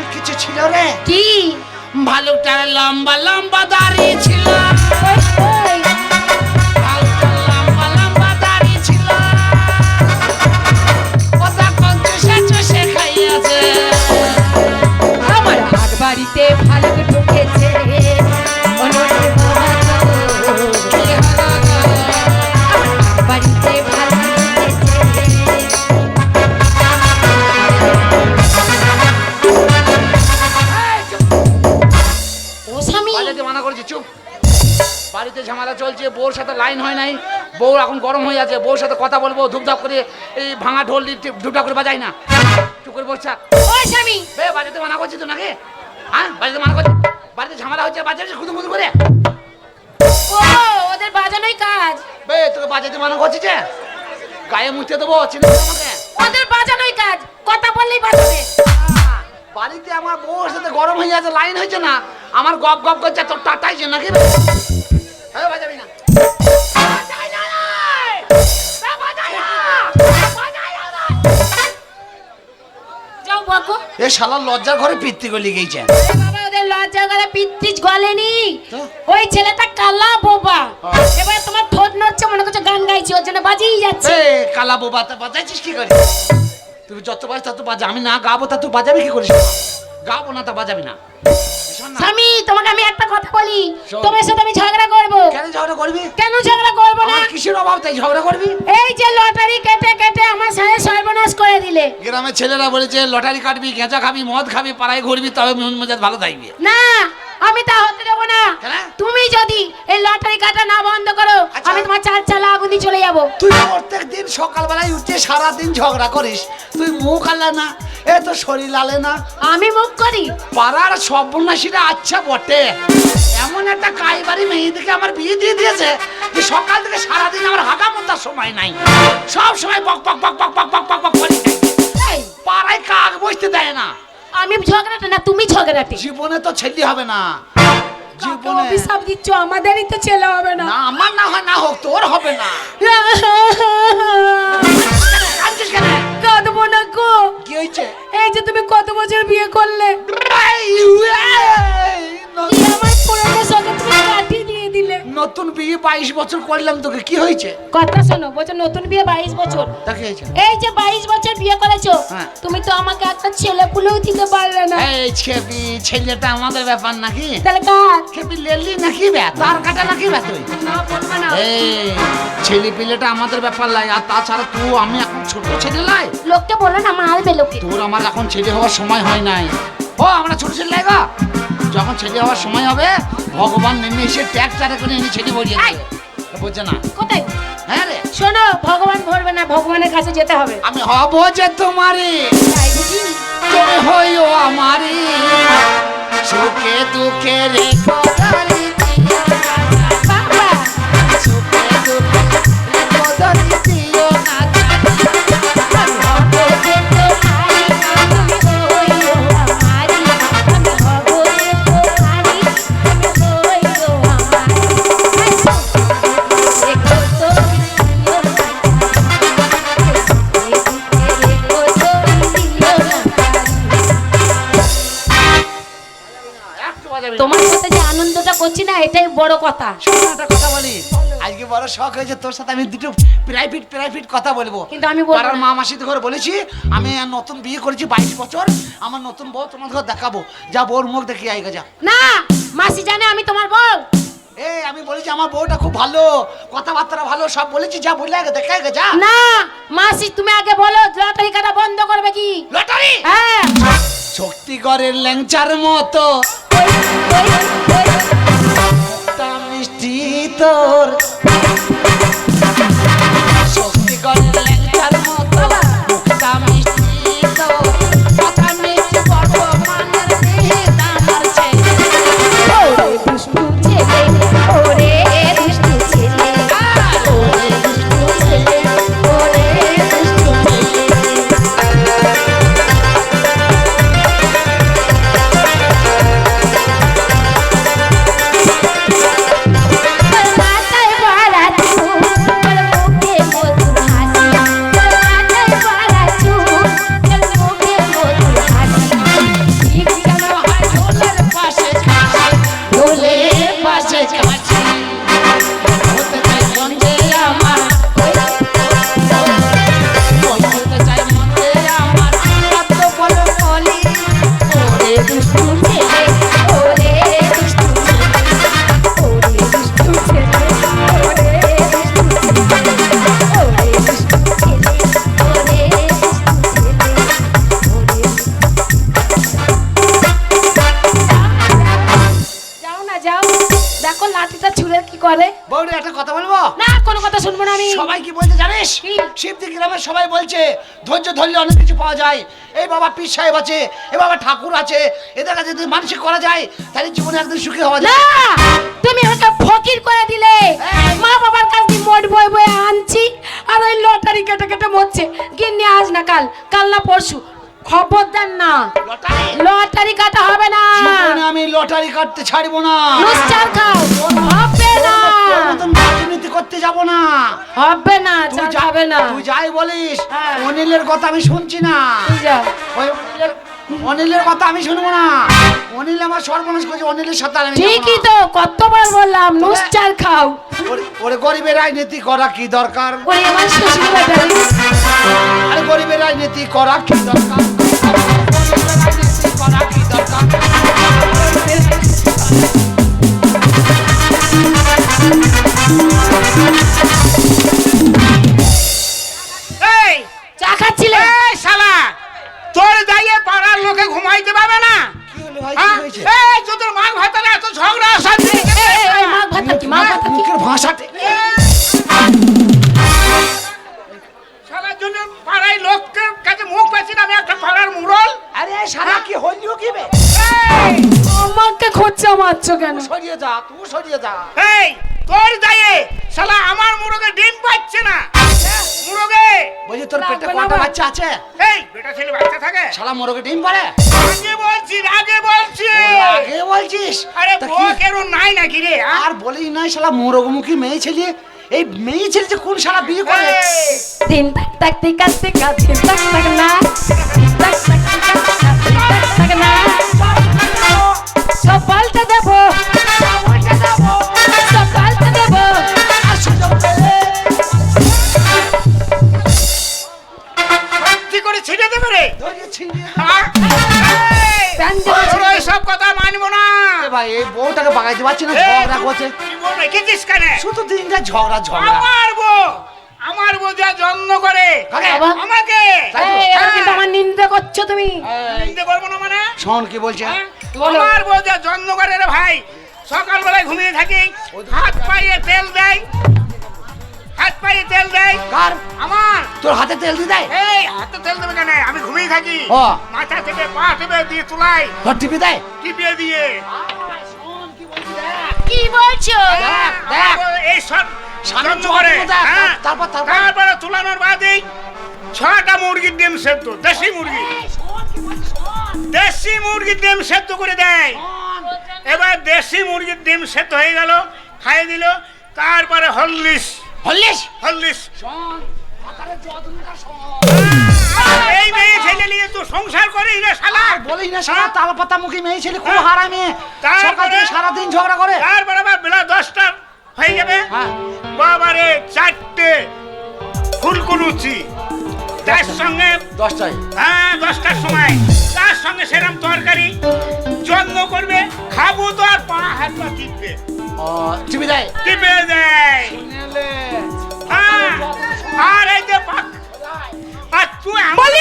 অনেক কিছু ছিল রে। কি? ভালুকটার লম্বা লম্বা দাঁড়িয়ে ছিল। ঝামেলা চলছে বউর সাথে লাইন হয় নাই। বউ এখন গরম হয়ে আছে বউর সাথে কথা বলব ধূপধাপ করে এই ভাঙা ঢোল ধূপধাপ করে বাজাই না। চুপ করে বসে। থাক। ও স্বামী। বে বাড়িতে মানা করছি তো নাকি? হ্যাঁ বাড়িতে মানা করছি বাড়িতে ঝামেলা হচ্ছে বাজাচ্ছে খুদু খুদু করে? ও ওদের বাজানোই কাজ। বে তোকে বাজাতে মানা করছি যে? গায়ে মুছতে দেবো চিনে দেবো আমাকে ওদের বাজানোই কাজ কথা বললেই বাজাবে। বাড়িতে আমার বউর সাথে গরম হয়ে যাচ্ছে লাইন হয়েছে না। আমার গপ গপ করছে তোর টাটাইছে নাকি? এ শালা লজ্জার ঘরে পিত্তি গলি গেছে বাবা ওদের লজ্জা গলেনি। তো? ওই ছেলেটা কালা বোবা। এবার তোমার ঠোঁট নড়ছে মনে করছে গান গাইছি ওর জন্য বাজিয়ে যাচ্ছে। কালা বোবা তা বাজাইছিস কি করে? তুই যত পারিস তত বাজা আমি না গাবো তা তুই বাজাবি কি করিস? গাবো না তা বাজাবি না। স্বামী তোমাকে আমি একটা কথা বলি। তোমার সাথে আমি ঝগড়া করব। কেন ঝগড়া করবি? কেন ঝগড়া করব না? কিসের অভাব তাই ঝগড়া করবি? এই যে লটারি কেটে কেটে আমার দিলে। গ্রামের ছেলেরা বলেছে লটারি কাটবি গেঁজা খাবি মদ খাবি পাড়ায় ঘুরবি তবে মন মেজাজ ভালো থাকবে। না। আমি তা হতে দেবো না তুমি যদি এই লটারি কাটা না বন্ধ করো আচ্ছা। আমি তোমার চার চালা আগুন দিয়ে চলে যাব তুই প্রত্যেক দিন সকালবেলায় উঠে সারাদিন ঝগড়া করিস তুই মুখ আলে না এ তো শরীর আলে না আমি মুখ করি পাড়ার সর্বনাশীরা আচ্ছা বটে এমন একটা কাইবারি মেয়েদিকে আমার বিয়ে দিয়ে দিয়েছে যে সকাল থেকে সারাদিন আমার হাগা মোতার সময় নাই সব সময় বক বক বক বক বক বক বক বক করে পাড়ায় কাক বসতে দেয় না আমি ঝগড়াটা না তুমি ঝগড়াটে। জীবনে তো ছেলে হবে না। জীবনে অভিশাপ দিচ্ছ আমাদেরই তো ছেলে হবে না। না আমার না হয় না হোক তোর হবে না। কাঁদবো না গো। কি হয়েছে? এই যে তুমি কত বছর বিয়ে করলে? নতুন বিয়ে বাইশ বছর করলাম তোকে কি হয়েছে? কথা শোনো বলছো নতুন বিয়ে বাইশ বছর। তা কি হয়েছে? এই যে বাইশ বছর বিয়ে করেছ হ্যাঁ। তুমি তো আমাকে একটা ছেলে পুলেও দিতে পারলে না। এই ছেবি ছেলেটা আমাদের ব্যাপার নাকি? তাহলে কার? খেপি লেলি নাকি বে? তার কাটা নাকি বে তুই? না বলবে না। এই ছেলে পিলেটা আমাদের ব্যাপার লাই আর তাছাড়া তুই আমি এখন ছোট ছেলে লাই। লোককে বলো না মারবে লোকে তোর আমার এখন ছেলে হওয়ার সময় হয় নাই। ও আমরা ছোট ছেলে লাই গো। যখন ছেলে যাওয়ার সময় হবে ভগবান নেমে এসে চারে করে এনে ছেড়ে বলিয়ে। দেবে। বুঝছে না। কোথায়? হ্যাঁ রে। শোনো ভগবান ভরবে না ভগবানের কাছে যেতে হবে। আমি হব যে তোমারে তাই তুমি হইও আমারে। সুখে দুঃখে রেখো। বড় কথা। একটা কথা বলি। আজকে বড় শখ হয়েছে তোর সাথে আমি দুটো প্রাইভেট প্রাইভেট কথা বলব। কিন্তু আমি পাড়ার। মা মাসিদের ঘরে বলেছি আমি নতুন বিয়ে করেছি বাইশ বছর আমার নতুন বউ তোমার ঘর দেখাবো। যা বউর মুখ দেখি আইগা যা না মাসি জানে আমি তোমার বউ। এই আমি বলেছি আমার বউটা খুব ভালো কথাবার্তা ভালো সব বলেছি যা বলে আগে দেখা আগে যা না মাসি তুমি আগে বলো লটারি কাটা বন্ধ করবে কি? লটারি? হ্যাঁ। শক্তিগড়ের ল্যাংচার মতো। তোর। সত্যি কন্যা পীর সাহেব আছে এ বাবা ঠাকুর আছে এদের কাছে যদি মানসিক করা যায় তাহলে জীবনে একদিন সুখী হওয়া যায় তুমি ওকে ফকির করে দিলে। মা বাবার কাছ দিয়ে মোট বই বই আনছি আর ওই লটারি কেটে কেটে মরছে। গিন্নি আজ না কাল কাল না পরশু। খবরদার না। লটারি? কাটা হবে না। আমি লটারি কাটতে ছাড়বো না। খাও। হবে না। তোর মতন রাজনীতি করতে যাব না। হবে না তুই চা না। তুই যাই বলিস হ্যাঁ। অনিলের কথা আমি শুনছি না। ওই অনিলের- অনিলের কথা আমি শুনব না। অনিল আমার সর্বনাশ করছে অনিলের সাথে আমি ঠিকই তো কতবার বললাম খাও। ওরে- গরিবের রাজনীতি করা কি দরকার? ওই আমার শ্বশুর আরে গরিবের রাজনীতি করা কি দরকার? করা কি দরকার? এই মেয়ে ছেলে এই মেয়ে ছেলে যে কোন শালা বিয়ে করে? তিন তাক তাক তিন তাক তাক না। তাক তাক টিকা টিকা তিন তাক তাক না। সব পাল্টে দেবো। সব পাল্টে দেবো সত্যি করে ছিঁড়ে দেবে রে। ওইসব কথা মানবো না। ভাই এই বউটাকে বাগাইতে পারছি না ঝগড়া করছে। রেখেছিস কেন? শুধু দিনটা ঝগড়া ঝগড়া। আমার বউ আমার বউ যা যত্ন করে। আমাকে। এবার কিন্তু আমার নিন্দা করছ তুমি। চিনতে পারব না মানে? শোন কি বলছে? হ্যাঁ? আমার বউ যা যত্ন করে রে ভাই সকালবেলায় ঘুমিয়ে থাকি হাত পায়ে তেল দেয় হাত পায়ে তেল দেয়। কার? আমার। তোর হাতে তেল দি দেয়? এই হাতে তেল দেবে কেন? আমি ঘুমিয়ে থাকি। মাথা থেকে পা থেকে দিয়ে তুলাই তোর টিপি দেয়? টিপিয়ে দিয়ে। কি বলছো? দেখ, দেখ। এই সব চোখ করে হ্যাঁ? তারপর তারপর। তুলানোর বাদেই ছটা মুরগির ডিম সেদ্ধ দেশি মুরগি। দেশি মুরগির ডিম সেদ্ধ করে দেয়। এবার দেশি মুরগির ডিম সেদ্ধ হয়ে গেল খাইয়ে দিল তারপরে মাথার যত্নটা শোন। এই ছেলে নিয়ে তুই সংসার করিস রে শালা। বলিস না সারা হ্যাঁ? তাল পাতা মুখী মেয়ে ছেলে খুব হ্যাঁ। হারামে? সকাল থেকে সারাদিন ঝগড়া করে। তারপরে আবার বেলা দশটা হয়ে যাবে। হ্যাঁ। বাবারে চারটে ফুলকুলুচি তার সঙ্গে দশটায়। হ্যাঁ দশটার সময়। তার সঙ্গে সেরাম তরকারি। যত্ন করবে খাব তো আর পা হাত পা টিপবে। ও টিপি দেয়। টিপে দেয়। হ্যাঁ। আর এই যে পাক। আর তুই বলি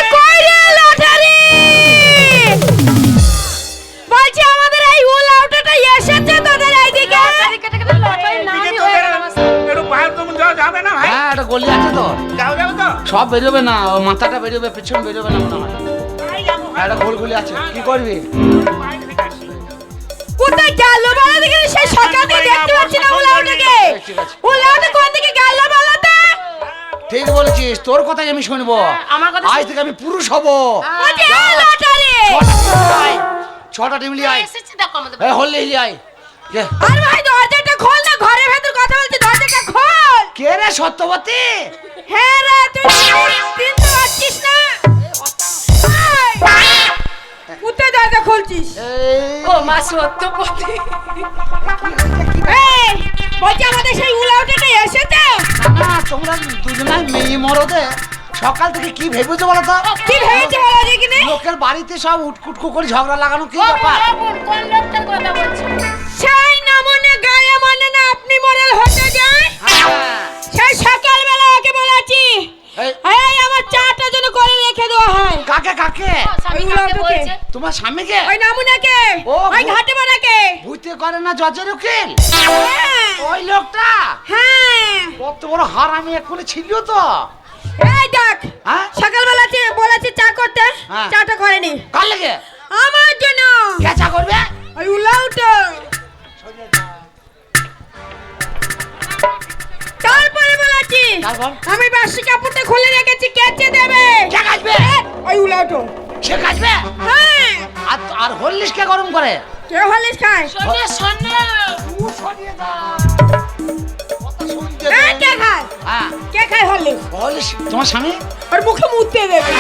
যাবে না ভাই? হ্যাঁ একটা গলি আছে তো। যাও যাবে তো। সব বেরোবে না ও মাথাটা বেরোবে পেছন বেরোবে না মনে হয়। হ্যাঁ, একটা গোল গুলি আছে কি করবি। কোথায় গেল? বলো দেখি সে সকাল থেকে দেখতে পাচ্ছি না কোন দিকে গেল ঠিক বলেছিস তোর কথাই আমি শুনব। আমার কথা আজ থেকে আমি পুরুষ হব। লটারি। ছটা আয় এসেছে দেখো আমাদের এ হল্লি আয় আর ভাই দরজাটা খোল না ঘরের ভেতর কথা বলছি দরজাটা খোল। কে রে সত্যবতী? হ্যাঁ রে তুই দিন তো আসছিস না। কোথায় দরজা খুলছিস। ও মা সত্যপতি এই বলছি আমাদের সেই উলাউটাটা এসেছে? না তোমরা দুজনাই মেয়ে মরদে সকাল থেকে কি ভেবেছো বলো তো? কি ভেবেছে বলো দেখিনি লোকের বাড়িতে সব উটকুটকু করে ঝগড়া লাগানো কি ব্যাপার? কোন লোকটার কথা বলছো? সেই যায়। সেই সকালবেলা ওকে বলেছি এই, এই আমার চাটা যেন করে রেখে দেওয়া হয়। কাকে কাকে? ওই তোমার স্বামীকে? ওই নামুনাকে। ওই ঘাটে বানাকে। ভূতে করে না জজের উকিল? ওই লোকটা? হ্যাঁ। কত বড় হারামি এক্ষুনি ছিল তো। এই দেখ হ্যাঁ? সকালবেলা বলেছি চা করতে হ্যাঁ। চাটা করেনি কার লেগে? আমার জন্য। কে চা করবে? ওই উলাউটো আমি বাসি কাপড়টা খুলে রেখেছি কেচে দেবে? কে ওই উলাটো সে হ্যাঁ। আর আর কে গরম করে? কে খায়? শোনে শোনে এই কে খায়? হ্যাঁ। কে খায় তোমার স্বামী? আর মুখে মুততে দেবে।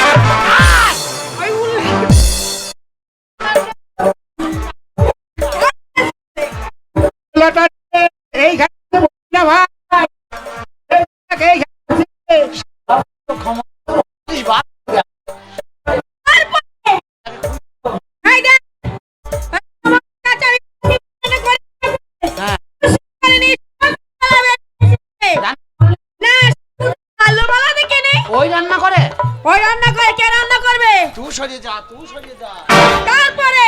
সরিয়ে যা তুই সরিয়ে যা। তারপরে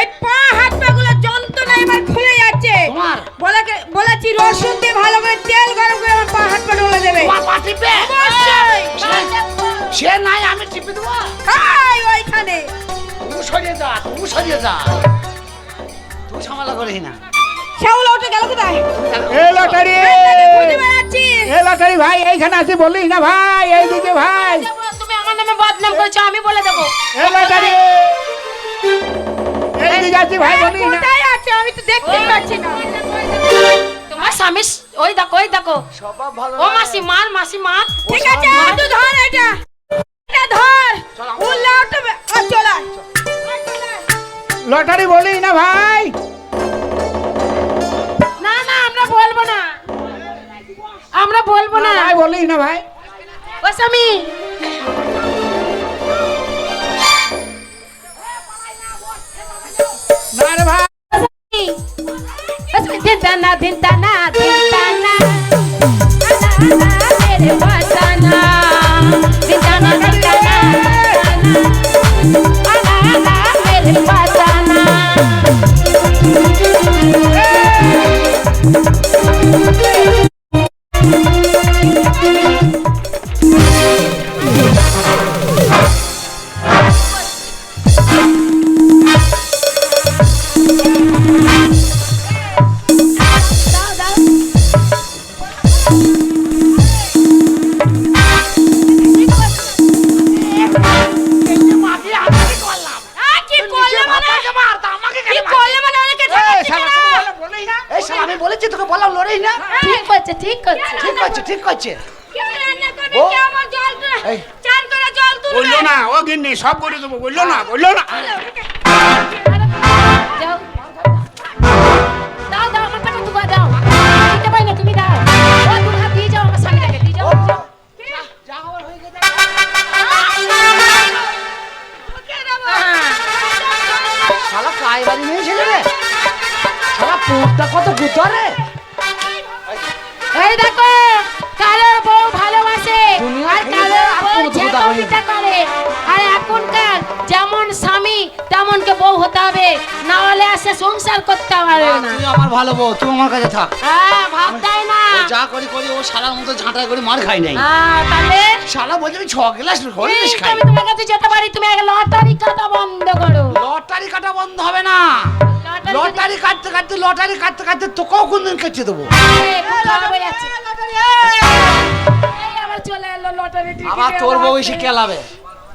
এই পা হাত পা গুলো যন্ত্রণা এবার খুলে যাচ্ছে। তোমার? বলে বলেছি রসুন দিয়ে ভালো করে তেল গরম করে আমার পা হাত পা ডলে দেবে। পা টিপে? সে নাই আমি টিপে দেবো। খাই ওইখানে। তুই সরিয়ে যা তুই সরিয়ে যা। তুই সামালা করিস না। শ্যাওলা উঠে গেল কোথায়? এ লটারি। এ লটারি ভাই এইখানে আছে বলিস না ভাই এইদিকে ভাই। নামে করেছ আমি বলে দেবো। কোথায়? আছে আমি তো দেখতে পাচ্ছি না। তোমার স্বামী ওই দেখো ওই দেখো। ও মাসি মার মাসি মার ঠিক আছে তুই ধর এটা। এটা ধর। উল্লা উঠবে চলে। লটারি বলিস না ভাই। না না আমরা বলব না। আমরা বলব না ভাই বলিস না ভাই। ও স্বামী। धिंदना धिंदना धिंदना मेरे वतना धिंदना धिंदना आना आना मेरे वतना কাই বাড়ি নিয়ে ছেলে রে। সারা পুরটা কত গুতরে এই দেখো কালোর বউ ভালোবাসে। আর কালোর আর এখনকার যেমন স্বামী তেমন বউ হতে হবে। না হলে আসে সংসার করতে পারবে না। তুই আমার ভালো বউ তুই আমার কাছে থাক। হ্যাঁ ভাব দেয় না? যা করি করি ও শালার মতো ঝাঁটাই করে মার খাই নাই। হ্যাঁ তাহলে? শালা বলছে আমি ছ গ্লাস হরিশ খাই। আমি তোমার কাছে যেতে পারি তুমি আগে লটারি কাটা বন্ধ করো। লটারি কাটা বন্ধ হবে না। লটারি কাটতে কাটতে লটারি কাটতে কাটতে তোকেও কোনদিন কেটে দেবো। চলে এলো লটারি টিকিট আবার তোর বউ এসে কেলাবে।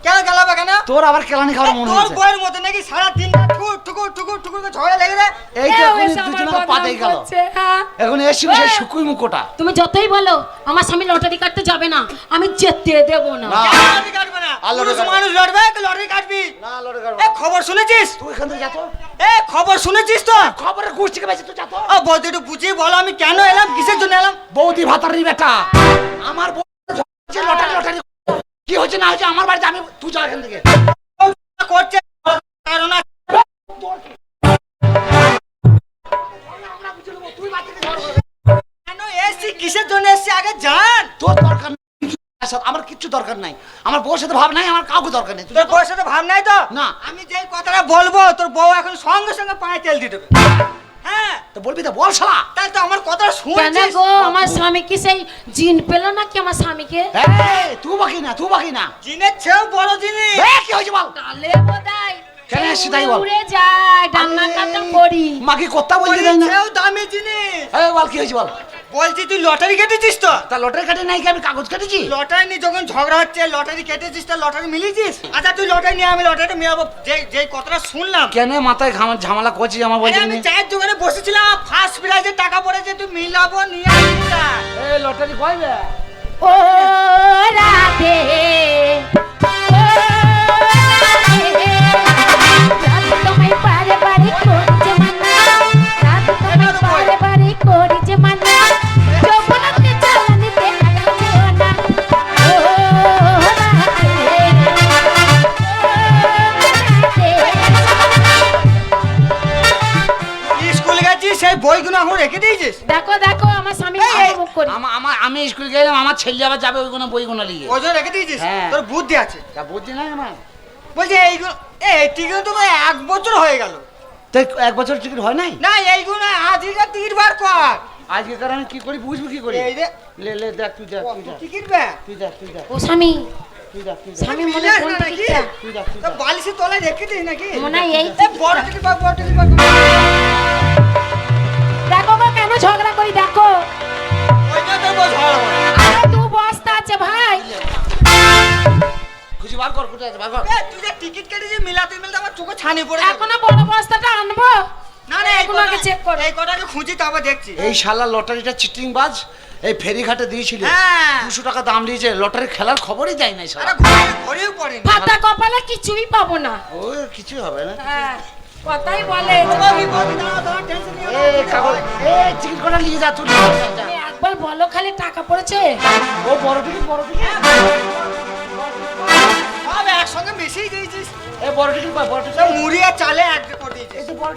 কেন গেলাবে কেন? তোর আবার কেলানি খাওয়ার মনে তোর বইয়ের মতো নাকি সারা দিন ঠুকুর ঠুকুর ঠুকুর ঠুকুর করে ঝগড়া লেগে যায়? এই তো এখন এসে দুজনে পাতেই গেল। হ্যাঁ। এখন এসছি সেই শুকুই মুখোটা। তুমি যতই বলো আমার স্বামী লটারি কাটতে যাবে না। আমি যেতে দেব না। লটারি কাটবে না? পুরুষ মানুষ লড়বে কি লটারি কাটবি? না লড়ে কাটবো এ খবর শুনেছিস? তুই এখান থেকে যা তো। এ খবর শুনেছিস তো? খবরের গোষ্ঠীকে বেঁচে তুই যা তো। ও বলতে একটু বুঝিয়ে বলো আমি কেন এলাম? কিসের জন্য এলাম? বৌদি ভাতারি বেটা। আমার লটারি লটারি কি হচ্ছে না হচ্ছে আমার বাড়িতে আমি তুই যা এখান থেকে। করছে? কারণ আছে। তুই বাচ্চাকে ধর। কেন এসছি? কিসের জন্য এসছি? আগে জান। তোর দরকার আমার কিচ্ছু দরকার নাই। আমার বউর সাথে ভাব নাই আমার কাউকে দরকার নেই। তোর বউয়ের সাথে ভাব নাই তো? না। আমি যে কথাটা বলব তোর বউ এখন সঙ্গে সঙ্গে পায়ে তেল দেবে। হ্যাঁ। তো বলবি তো বল শালা। তাই তো আমার কথা কেন শুনছিস গো আমার স্বামী কি সেই জিন পেল নাকি আমার স্বামীকে? এই তুই বাকি না তুই বাকি না। জিনের চেয়েও বড় জিনিস। এ, কি হয়েছে বল? তাহলে বোধহয় কেন সেই তাই বল? উড়ে যায় ডান্না কাটা করি মাকে কথা বলতে না? দামি জিনিস। এই বল কি হয়েছে বল? বলছি তুই লটারি কেটেছিস তো? তা লটারি কাটে নাই কি আমি কাগজ কাটেছি? লটারি নিয়ে যখন ঝগড়া হচ্ছে লটারি কেটেছিস তা লটারি মিলিয়েছিস? আচ্ছা তুই লটারি নিয়ে আমি লটারিটা মেলাবো। যে যে কথাটা শুনলাম। কেন মাথায় ঘামা ঝামেলা করছিস আমার আরে বলছি আমি চায়ের দোকানে বসেছিলাম। ফার্স্ট প্রাইজে টাকা পড়েছে তুই মিলাবো নিয়ে আসিস না। এই লটারি কইবে ও রাধে। ও বইগুলো এখন রেখে দিয়েছিস? দেখো দেখো আমার স্বামী মুখ করি। আমার আমার আমি স্কুল গেলাম আমার ছেলে আবার যাবে ওই কোনো বইগুলো নিয়ে। ওই জন্য রেখে দিয়েছিস? হ্যাঁ। তোর বুদ্ধি আছে। তা বুঝছি না আমার। বলছি এইগুলো এই টিকিট তো এক বছর হয়ে গেল। তাই এক বছর টিকিট হয় নাই? না এইগুলো আজকের টিকিট বার কর। আজকে কার আমি কি করি? বুঝব কি করি? এই রে লে লে দেখ তুই দেখ তুই দেখ। টিকিট বে? তুই দেখ তুই দেখ। ও স্বামী। মনে কোন টিকিটটা তুই দেখ তুই দেখ। বালিশের তলায় রেখে দিস নাকি? মনে হয় এই এ, বড় টিকিট বড় টিকিট দেখো গো কেন ঝগড়া করি দেখো। আরে দু বস্তা আছে ভাই। খুশি বার কর কোথায় আছে? বার কর। তুই যে টিকিট কেটেছিস মিলাতে মিলাতে আমার চোখে ছানি পড়ে। এখনও বড় বস্তাটা আনব? না না এই এগুলো আগে কটা- check কর। এই কটাকে খুঁজি তারপর দেখছি। এই শালা লটারিটা চিটিং বাজ এই ফেরিঘাটে দিয়েছিল। হ্যাঁ। দুশো টাকা দাম দিয়েছে লটারি খেলার খবরই দেয় নাই আরে ঘরে ঘরেও পড়েনি। ফাটা কপালে কিছুই পাবো না। ও কিছু হবে না। হ্যাঁ। কথাই বলে। নিয়ে যা তুই একবার বলো খালি টাকা পড়েছে? ও বড় টিকিট বড় টিকিট হ্যাঁ, একসঙ্গে মিশিয়ে দিয়েছিস। এ বড় মুড়ি আর চালে এক করে দিয়েছিস। বড়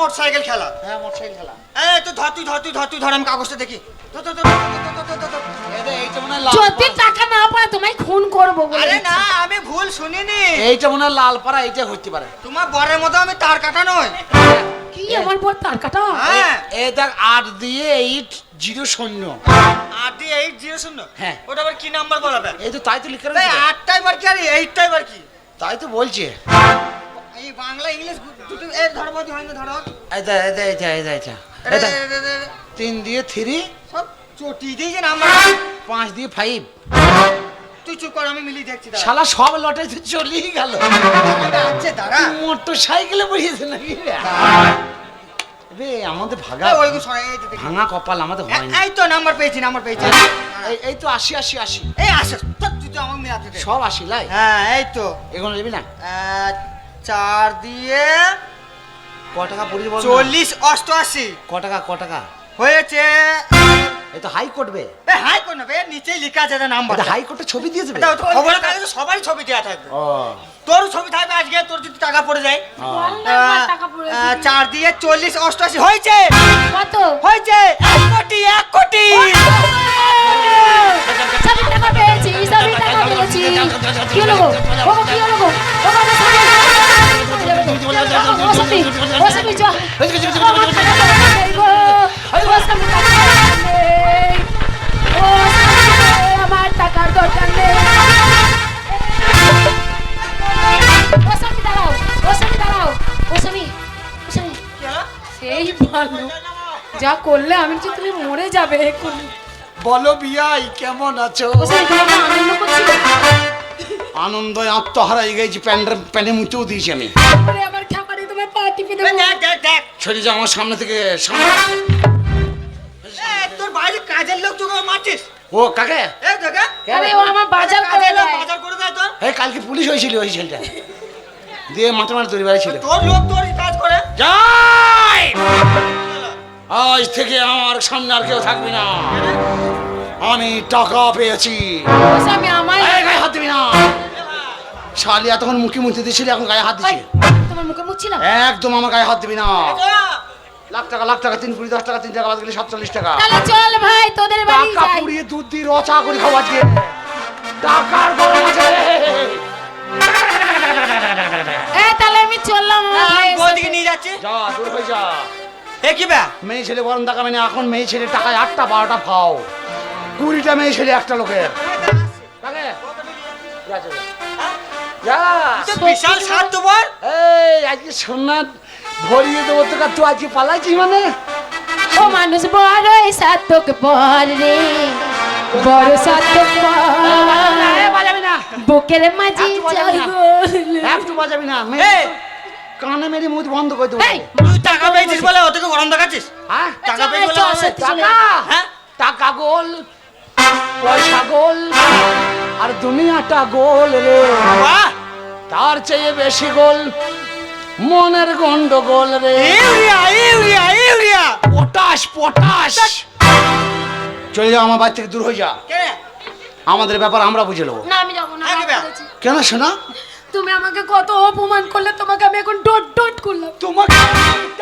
মোটরসাইকেল খেলা। হ্যাঁ মোটরসাইকেল খেলা। এই তো ধর তুই ধর তুই ধর তুই ধর আমি কাগজটা দেখি। যদি টাকা না পায় তোমায় খুন করব আরে না আমি ভুল শুনিনি। এইটা মনে হয় লালপাড়া এইটা হইতে পারে। তোমার বরের মতো আমি তার কাটা নয় কি আমার বর তার কাটা? হ্যাঁ। এই দেখ আট দিয়ে এইট জিরো শূন্য। আট দিয়ে এইট জিরো শূন্য? হ্যাঁ। ওটা আবার কি নাম্বার বলাবে? এই তো তাই তো লিখে রাখবে আটটাই বার কি আর এইটটাই বার কি? তাই তো বলছে। এই বাংলা ইংলিশ তিন দিয়ে থ্রি। সব চটি দিয়েছে নাম্বার হ্যাঁ। পাঁচ দিয়ে ফাইভ তুই চুপ কর আমি মিলি দেখছি শালা সব লটে চলেই গেল। মোটর সাইকেলে বসিয়েছে নাকি আমাদের ভাগা ভাঙা কপাল আমাদের এই তো নাম্বার পেয়েছি নাম্বার পেয়েছি। হ্যাঁ। এই তো আশি আশি আশি। এই আশি সব আসি লাই? হ্যাঁ এই তো। এগুলো নেবি না? চার দিয়ে ক টাকা পড়িয়ে বল চল্লিশ অষ্টআশি। ক টাকা ক টাকা? হয়েছে। এই তো হাই করবে এ, না বে নিচেই লেখা আছে নাম্বার। হাই কোর্টে ছবি দিয়ে দেবে? খবরের কাগজে সবারই ছবি দেওয়া থাকবে। তোর ছবি থাকবে আজকে তোর যদি টাকা পড়ে যায়। চার দিয়ে চল্লিশ অষ্টআশি হয়েছে? কত? হয়েছে এক কোটি এক কোটি। পেয়েছি কি হলো গো ও কি হলো বাবা ওসামি ওসামি যা ওসামি আমার টাকার দরকার নেই ওসামি সেই যা করলে আমি তুমি মরে যাবে এক্ষুনি বলো বিয়াই কেমন আছো? আনন্দ আনন্দ গেছি প্যান্ডের প্যানে মুতেও দিয়েছি আমি। দেখ যা আমার সামনে থেকে তোর বাইরে কাজের লোক তোকে মারছিস? ও কাকে? এ আরে ও আমার বাজার করে দেয়। বাজার করে দেয় তোর এই কালকে পুলিশ হয়েছিল ওই ছেলেটা। দিয়ে মাঠে মাঠে তৈরি বাড়ি ছিল তোর লোক তোর কাজ করে। যাই! আজ থেকে আমার সামনে আর কেউ থাকবি না। আমি টাকা পেয়েছি। ও স্বামী গায়ে হাত দিবি না। শালি এতক্ষণ মুখে মুখে দিয়েছিলি এখন গায়ে হাত দিচ্ছি তোমার মুখে মুছছিলাম একদম আমার গায়ে হাত দিবি না। লাখ টাকা লাখ টাকা তিন কুড়ি দশ টাকা তিন টাকা বাদ গেলে সাতচল্লিশ টাকা। চল ভাই তোদের বাড়ি টাকা পুড়িয়ে দুধ দিয়ে রচা করে খাওয়া আজকে টাকার গরম আছে। এ তাহলে আমি চললাম নিয়ে যা দূর হয়ে যা। এ কি ব্যা মেয়ে ছেলে বরং দেখাবে না এখন মেয়ে ছেলে টাকায় আটটা বারোটা ফাও কুড়িটা মেয়ে ছেলে একটা লোকের। কাকে? যা, যা, যা। যা বিশাল সাত তোমার এই আজকে সোনার ভরিয়ে দেবো তোকে তুই আজকে পালাইছি মানে? ও মানুষ বড় সাতক বর রে বড় সাতক বাজাবি না। বুকের মাঝি একটু বাজাবি না। জগল একটু বাজাবি না। মেয়ে এই! কানে মেরে মুখ বন্ধ করে দেবো টাকা পেয়েছিস বলে ওদেরকে গরম দেখাচ্ছিস? হ্যাঁ? টাকা চল, বলে টাকা? হ্যাঁ? টাকা গোল পয়সা গোল আর দুনিয়াটা গোল রে। তার চেয়ে বেশি গোল মনের গন্ডগোল রে। Urea urea urea! Potash potash. চলে যাও আমার বাড়ি থেকে দূর হয়ে যা। আমাদের ব্যাপার আমরা বুঝে নেব। না আমি যাব না হ্যাঁ। কেন শোনা? তুমি আমাকে কত অপমান করলে তোমাকে আমি এখন ডট ডট করলাম তোমাকে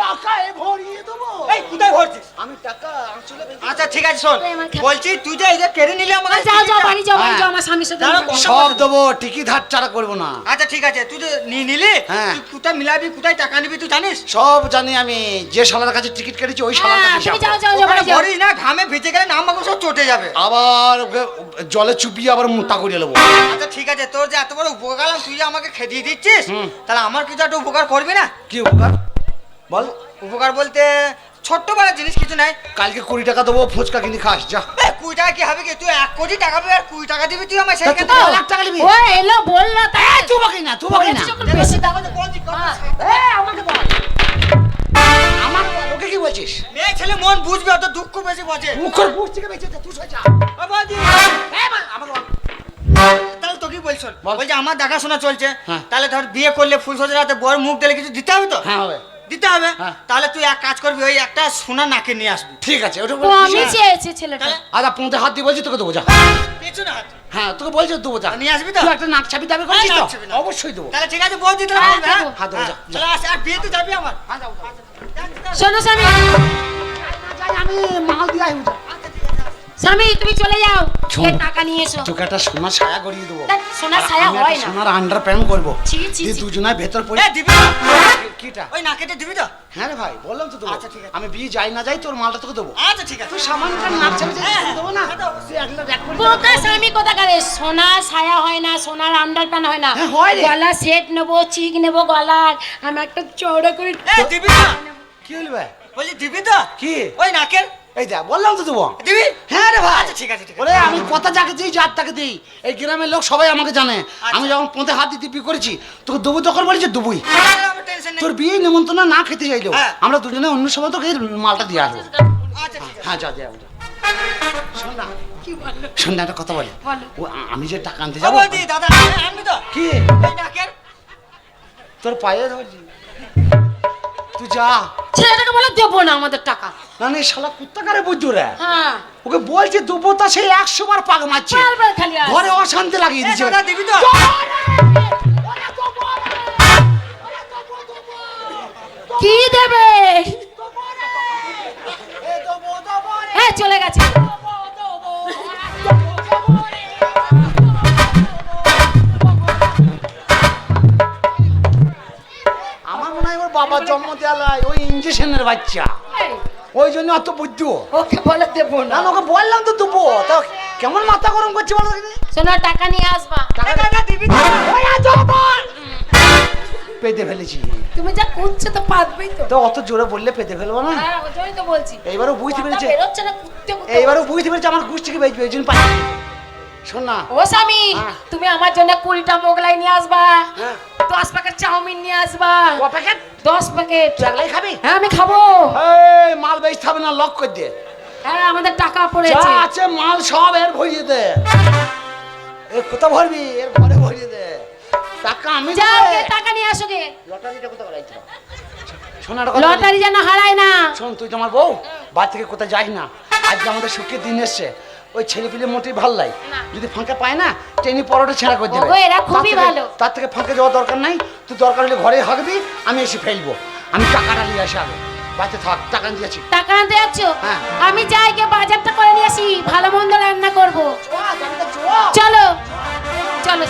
টাকায় ভরিয়ে দেবো এই কোথায় ভরছিস আমি টাকা আঁচলে আচ্ছা ঠিক আছে শোন। বলছি তুই যে এই যে কেড়ে নিলি আমার যাও টিকিটটা। বাড়ি যাও বাড়ি হ্যাঁ। আমার স্বামীর সাথে করো। সব দেবো টিকিট হাত ছাড়া করব না আচ্ছা ঠিক আছে তুই যে নিয়ে নিলি হ্যাঁ। তুই কোথায় মিলাবি কোথায় টাকা নিবি তুই জানিস সব জানি আমি যে শালার কাছে টিকিট কেটেছি ওই শালার হ্যাঁ, কাছে। যাও যাও যাও ভরিস না ঘামে ভিজে গেলে নাম মাগো সব চটে যাবে আবার জলে চুপিয়ে আবার মুটা করিয়ে নেব আচ্ছা ঠিক আছে তোর যে এত বড় উপকার তুই যে আমাকে খেদিয়ে দিচ্ছিস? তাহলে আমার কিছু একটা উপকার করবি না? কি উপকার? বল। উপকার বলতে ছোট্ট বড় জিনিস কিছু নাই। কালকে কুড়ি টাকা দেবো ফুচকা কিনে খাস যা। কুড়ি টাকা কি হবে কি? তুই এক কোটি টাকা পাবি আর কুড়ি টাকা দিবি তুই আমার তা সেইখানে তুই লাখ টাকা নিবি ও এলো বলল তাই। তুই বাকি না তুই বাকি না। বলেছি যখন বেশি দাও হ্যাঁ। এই, আমাকে বল। আমার ওকে কি বলছিস? মেয়ে ছেলে মন বুঝবে অত দুঃখ বেশি বোঝে। মুখের বুঝ থেকে বেঁচে তুই সোজা ও বলছো বলছে আমার দেখাশোনা চলছে। হ্যাঁ। তাহলে ধর বিয়ে করলে ফুল সজে রাতে বড় মুখ দিলে কিছু দিতে হবে তো? হ্যাঁ হবে। দিতে হবে? হ্যাঁ। তাহলে তুই এক কাজ করবি ওই একটা সোনা নাকে নিয়ে আসবি। ঠিক আছে ওটা ও আমি চেয়েছি ছেলেটা। তাহলে আচ্ছা পৌঁতে হাত দিয়ে বলছি তোকে দেবো যা। পেছনে হাত। হ্যাঁ তোকে বলছি দেবো যা। নিয়ে আসবি তো? তুই একটা নাক ছাপি দাবি করছিস হ্যাঁ, তো। অবশ্যই দেবো। তাহলে ঠিক আছে তাহলে হ্যাঁ, বলবে, হ্যাঁ? দেবো। হাত দেবো যা, হ্যাঁ, চলে আসে আর বিয়েতে যাবি আমার। শোনো স্বামী। আমি মাল দিয়ে আইবো যা। স্বামী তুমি চলে যাও। এ টাকা নিয়ে এসো। তোকে একটা সোনার ছায়া গড়িয়ে দেবো। সোনার ছায়া হয় না। সোনার আন্ডার প্যান্ট করব। ছি, দুজনায় ভেতর পড়ে। দিবি কিটা? ওই নাকেতে দিবি তো? হ্যাঁ রে ভাই বললাম তো আচ্ছা, ঠিক আছে। আমি বিয়ে যাই না যাই তোর মালটা তোকে দেবো। আচ্ছা ঠিক আছে। তুই সামান্য একটা নাক ছাপি হ্যাঁ, দেবো না? হ্যাঁ, তুই বোকা। স্বামী কোথাকারে? সোনার ছায়া হয় না সোনার আন্ডার প্যান হয় না। হ্যাঁ, হয় রে। গলা সেট নেব চিক নেব গলার আমি একটা চওড়া করে দিবি তো কি হলো ভাই? বলছি দিবি তো? কি? ওই নাকের এই দেখ বললাম তো দেবো দিবি? হ্যাঁ রে ভাই। আচ্ছা ঠিক আছে ঠিক আছে। ওরে আমি কথা যাকে দিই যার তাকে দিই। এই গ্রামের লোক সবাই আমাকে জানে। আচ্ছা। আমি যখন পথে হাত দিতে বিয়ে করেছি তোকে দেবো তখন বলেছি দেবই। আমার টেনশন নেই। তোর বিয়ে নেমন্তন্ন না খেতে চাইলেও হ্যাঁ। আমরা দুজনে অন্য সময় তোকে মালটা দিয়ে আসব। আচ্ছা হ্যাঁ যা যা। শোন না শোন না একটা কথা বলি। আমি যে টাকা আনতে যাব কি? তোর পায়ে ধরছি। তুই যা। ছেলেটাকে বলে দেবো না আমাদের টাকা। না না শালা কুত্তাকারে বুঝছ রে? হ্যাঁ। ওকে বলছে দেবো তা সেই একশো বার পাক মারছে। ঘরে অশান্তি লাগিয়ে দিচ্ছে দিবি তো। কি দেবে? হ্যাঁ চলে গেছে। জন্ম দেওয়ালায় ওই ইঞ্জেকশনের বাচ্চা। ওই জন্য অত বুদ্ধি। ওকে বলে দেবো না। ওকে বললাম তো দেবো। তা কেমন মাথা গরম করছে বলো? শোনো টাকা নিয়ে আসবা। এ দাদা দিবি ওই। পেতে ফেলেছি। তুমি যা করছ তো পারবেই তো। তো অত জোরে বললে পেতে ফেলব না? হ্যাঁ ওই তো বলছি। এইবারও বুঝতে পেরেছে। বেরোচ্ছে না কুত্তে কুত্তে এইবারও বুঝতে পেরেছে আমার গোষ্ঠীকে বেঁচবে ওই জন্য পাই শোন না। ও স্বামী হ্যাঁ। তুমি আমার জন্য কুড়িটা মোগলাই নিয়ে আসবা। হ্যাঁ। দশ প্যাকেট চাউমিন নিয়ে আসবা। ক প্যাকেট দশ প্যাকেট তুই একলাই খাবি? হ্যাঁ আমি খাব। এই মাল হবে না লক করে দে। হ্যাঁ আমাদের টাকা যা পড়েছে আছে মাল সব এর ভরিয়ে দে। এ কোথা ভরবি? এর ঘরে ভরিয়ে দে। টাকা আমি যাও গে টাকা নিয়ে আসো গে। লটারিটা কোথা করাইছো কথা লটারি যেন হারায় না। শোন তুই তো আমার বউ বাড়ি থেকে কোথায় যাই না। আজকে আমাদের সুখের দিন এসছে। ওই ছেলেপিলে মোটেই ভালো লাগে যদি ফাঁকা পায় না টেনি পরোটা ছেঁড়া করে দেবে। খুবই ভালো। তার থেকে ফাঁকে যাওয়া দরকার নাই। তুই দরকার হলে ঘরে হাগবি আমি এসে ফেলব। আমি টাকাটা নিয়ে আসি আগে। বাড়িতে থাক টাকা নিয়ে আসি। টাকা আনতে যাচ্ছ? হ্যাঁ। আমি যাই গিয়ে বাজারটা করে নিয়ে আসি ভালো মন্দ রান্না করব। চলো চলো।